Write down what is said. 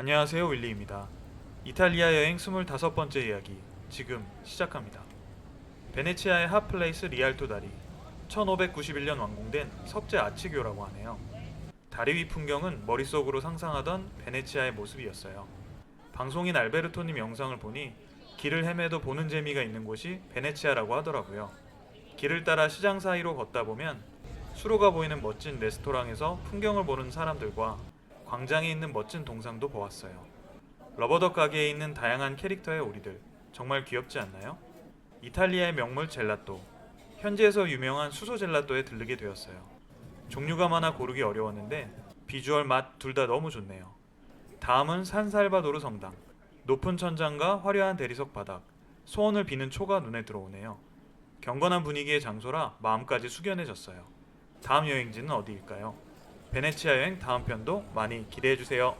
안녕하세요 윌리입니다. 이탈리아 여행 25번째 이야기 지금 시작합니다. 베네치아의 핫플레이스 리알토 다리 1591년 완공된 석재 아치교라고 하네요. 다리 위 풍경은 머릿속으로 상상하던 베네치아의 모습이었어요. 방송인 알베르토님 영상을 보니 길을 헤매도 보는 재미가 있는 곳이 베네치아라고 하더라고요. 길을 따라 시장 사이로 걷다 보면 수로가 보이는 멋진 레스토랑에서 풍경을 보는 사람들과 광장에 있는 멋진 동상도 보았어요. 러버덕 가게에 있는 다양한 캐릭터의 오리들 정말 귀엽지 않나요? 이탈리아의 명물 젤라또 현지에서 유명한 수소 젤라또에 들르게 되었어요. 종류가 많아 고르기 어려웠는데 비주얼 맛 둘 다 너무 좋네요. 다음은 산살바도르 성당 높은 천장과 화려한 대리석 바닥 소원을 비는 초가 눈에 들어오네요. 경건한 분위기의 장소라 마음까지 숙연해졌어요. 다음 여행지는 어디일까요? 베네치아 여행 다음 편도 많이 기대해 주세요.